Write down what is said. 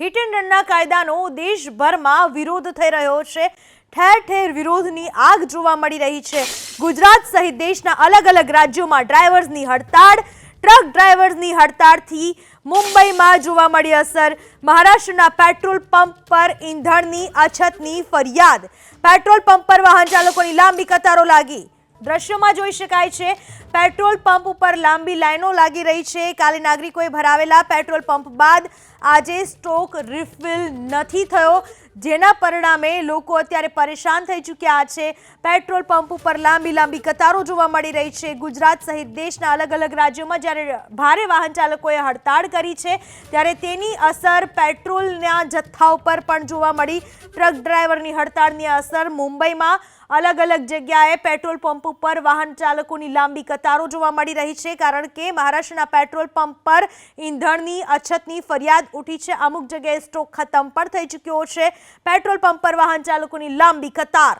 Hit and રનના કાયદાનો દેશભરમાં વિરોધ થઈ રહ્યો છે. ઠેર ઠેર વિરોધની આગ જોવા મળી રહી છે. ગુજરાત સહિત દેશના અલગ અલગ રાજ્યોમાં ડ્રાઈવર્સની હડતાળ, ટ્રક ડ્રાઈવર્સની હડતાળથી મુંબઈમાં જોવા મળી અસર. મહારાષ્ટ્રના પેટ્રોલ પંપ પર ઈંધણની અછતની ફરિયાદ. પેટ્રોલ પંપ પર વાહન ચાલકોની લાંબી કતારો લાગી. દ્રશ્યોમાં જોઈ શકાય છે, પેટ્રોલ પંપ ઉપર લાંબી લાઈનો લાગી રહી છે. કાલે નાગરિકોએ ભરાવેલા પેટ્રોલ પંપ બાદ આજે સ્ટોક રિફિલ નથી થયો. જેના પરિણામે લોકો અત્યારે પરેશાન થઈ ચૂક્યા છે. પેટ્રોલ પંપ ઉપર લાંબી લાંબી કતારો જોવા મળી રહી છે. ગુજરાત સહિત દેશના અલગ અલગ રાજ્યોમાં જ્યારે ભારે વાહન ચાલકોએ હડતાળ કરી છે, ત્યારે તેની અસર પેટ્રોલના જથ્થા ઉપર પણ જોવા મળી. ટ્રક ડ્રાઈવરની હડતાળની અસર મુંબઈમાં અલગ અલગ જગ્યાએ પેટ્રોલ પંપ ઉપર વાહન ચાલકોની લાંબી કતારો જોવા મળી રહી છે, કારણ કે મહારાષ્ટ્રના પેટ્રોલ પંપ પર ઈંધણની અછતની ફરિયાદ ઉઠી છે. અમુક જગ્યાએ સ્ટોક ખતમ પણ થઈ ચૂક્યો છે. પેટ્રોલ પંપ પર વાહન ચાલકોની લાંબી કતાર.